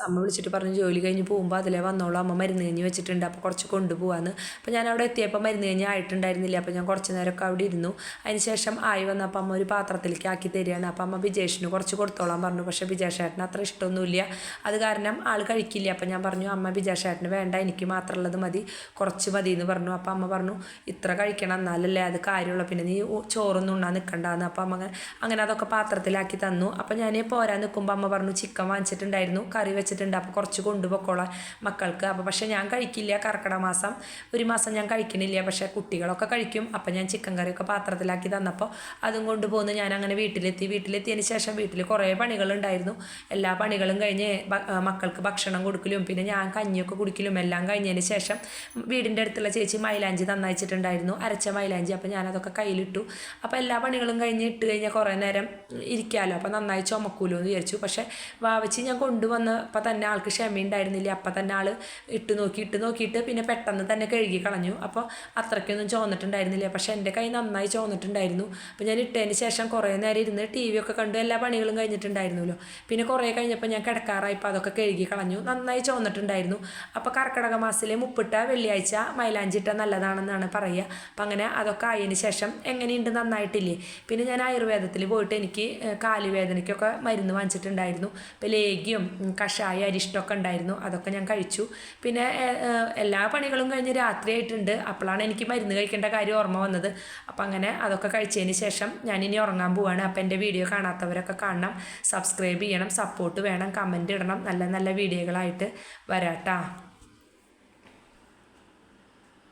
അമ്മ വിളിച്ചിട്ട് പറഞ്ഞു ജോലി കഴിഞ്ഞ് പോകുമ്പോൾ അതിലേ വന്നോളൂ. അമ്മ മരുന്ന് കഴിഞ്ഞ് വെച്ചിട്ടുണ്ട്. അപ്പോൾ കുറച്ച് കൊണ്ടുപോകാമെന്ന് അപ്പോൾ ഞാൻ അവിടെ എത്തിയപ്പോൾ മരുന്ന് കഴിഞ്ഞ് ആയിട്ടുണ്ടായിരുന്നില്ല. അപ്പോൾ ഞാൻ കുറച്ച് നേരമൊക്കെ അവിടെ ഇരുന്നു. അതിന് ശേഷം ആയി വന്നപ്പോൾ അമ്മ ഒരു പാത്രത്തിലേക്ക് ആക്കി തരികയാണ്. അപ്പോൾ അമ്മ വിജേഷിന് കുറച്ച് കൊടുത്തോളാൻ പറഞ്ഞു. പക്ഷേ വിജേഷേട്ടന് അത്ര ഇഷ്ടമൊന്നുമില്ല. അത് കാരണം ആൾ കഴിക്കില്ല. അപ്പോൾ ഞാൻ പറഞ്ഞു അമ്മ വിജേഷേട്ടന് വേണ്ട. എനിക്ക് മാത്രമുള്ളത് മതി. കുറച്ച് മതി എന്ന് പറഞ്ഞു. അപ്പോൾ അമ്മ പറഞ്ഞു ഇത്ര കഴിക്കണം. എന്നാലല്ലേ അത് കാര്യമുള്ള. പിന്നെ നീ ചോറൊന്നും ഉണ്ണാൻ നിൽക്കണ്ടെന്ന് അപ്പോൾ അമ്മ അങ്ങനെ അതൊക്കെ പാത്രത്തിലാക്കി തന്നു. അപ്പോൾ ഞാൻ പോരാൻ നിൽക്കുമ്പോൾ അമ്മ പറഞ്ഞു ചിക്കൻ വാങ്ങിച്ചിട്ടുണ്ടായിരുന്നു. കറി വെച്ചിട്ടുണ്ട്. അപ്പോൾ കുറച്ച് കൊണ്ടുപോയിക്കോളാം മക്കൾക്ക്. അപ്പോൾ പക്ഷേ ഞാൻ കഴിക്കില്ല കർക്കിടക മാസം. ഒരു മാസം ഞാൻ കഴിക്കണില്ല. പക്ഷേ കുട്ടികളൊക്കെ കഴിക്കും. അപ്പോൾ ഞാൻ ചിക്കൻ കറിയൊക്കെ പാത്രത്തിലാക്കി തന്നപ്പോൾ അതും കൊണ്ടുപോകുന്നു ഞാൻ അങ്ങനെ വീട്ടിലെത്തി. വീട്ടിലെത്തിയതിന് ശേഷം വീട്ടിൽ കുറേ പണികളുണ്ടായിരുന്നു. എല്ലാ പണികളും കഴിഞ്ഞ് മക്കൾക്ക് ഭക്ഷണം കൊടുക്കലും പിന്നെ ഞാൻ കഞ്ഞിയൊക്കെ കുടിക്കലും എല്ലാം കഴിഞ്ഞതിന് ശേഷം വീടിന്റെ അടുത്തുള്ള ചേച്ചി മൈലാഞ്ചി നന്നായിച്ചിട്ടുണ്ടായിരുന്നു അരച്ച മൈലാഞ്ചി. അപ്പോൾ ഞാനതൊക്കെ കയ്യിലിട്ടു. അപ്പോൾ എല്ലാ പണികളും കഴിഞ്ഞ് ഇട്ട് കഴിഞ്ഞാൽ കുറേ നേരം ഇരിക്കാമല്ലോ അപ്പോൾ നന്നായി ചുമക്കൂലോ എന്ന് വിചാരിച്ചു. പക്ഷേ വാവച്ചി ഞാൻ കൊണ്ടുവന്നപ്പോൾ തന്നെ ആൾക്ക് ക്ഷമയുണ്ടായിരുന്നില്ല. അപ്പം തന്നെ ആൾ ഇട്ട് നോക്കി ഇട്ട് നോക്കിയിട്ട് പിന്നെ പെട്ടെന്ന് തന്നെ കഴുകി കളഞ്ഞു. അപ്പോൾ അത്രയ്ക്കൊന്നും ചോന്നിട്ടുണ്ടായിരുന്നില്ല പക്ഷേ എന്റെ കൈ നന്നായി ചോന്നിട്ടുണ്ടായിരുന്നു അപ്പോൾ ഞാൻ ഇട്ടതിന് ശേഷം കുറേ നേരം ഇരുന്ന് ടി വി ഒക്കെ കണ്ടു. എല്ലാ പണികളും കഴിഞ്ഞിട്ടുണ്ടായിരുന്നല്ലോ. പിന്നെ കുറേ കഴിഞ്ഞപ്പോൾ ഞാൻ കിടക്കാറായപ്പോൾ അതൊക്കെ കഴുകി കളഞ്ഞു. നന്നായി ചോന്നിട്ടുണ്ടായിരുന്നു അപ്പോൾ കർക്കിടക മാസത്തിലെ മുപ്പിട്ട വെള്ളിയാഴ്ച മൈലാഞ്ചി ഇട്ട നല്ലതാണെന്നാണ് പറയുക. അപ്പം അങ്ങനെ അതൊക്കെ ആയതിന് ശേഷം എങ്ങനെയുണ്ട് നന്നായിട്ടില്ലേ? പിന്നെ ഞാൻ ആയുർവേദത്തിൽ പോയിട്ട് എനിക്ക് കാലുവേദനയ്ക്കൊക്കെ മരുന്ന് വാങ്ങിച്ചിട്ടുണ്ടായിരുന്നു. ഇപ്പം ലേഗ്യം കഷായ അരിഷ്ടമൊക്കെ ഉണ്ടായിരുന്നു. അതൊക്കെ ഞാൻ കഴിച്ചു. പിന്നെ എല്ലാ പണികളും കഴിഞ്ഞ് രാത്രിയായിട്ടുണ്ട്. അപ്പോഴാണ് എനിക്ക് മരുന്ന് കഴിക്കേണ്ട കാര്യം ഓർമ്മ വന്നത്. അപ്പം അങ്ങനെ അതൊക്കെ കഴിച്ചതിന് ശേഷം ഞാൻ ഇനി ഉറങ്ങാൻ പോവാണ്. അപ്പം എന്റെ വീഡിയോ കാണാത്തവരൊക്കെ കാണണം. സബ്സ്ക്രൈബ് ചെയ്യണം. സപ്പോർട്ട് വേണം. കമന്റ് ഇടണം. നല്ല നല്ല വീഡിയോകളായിട്ട് വരാട്ടാ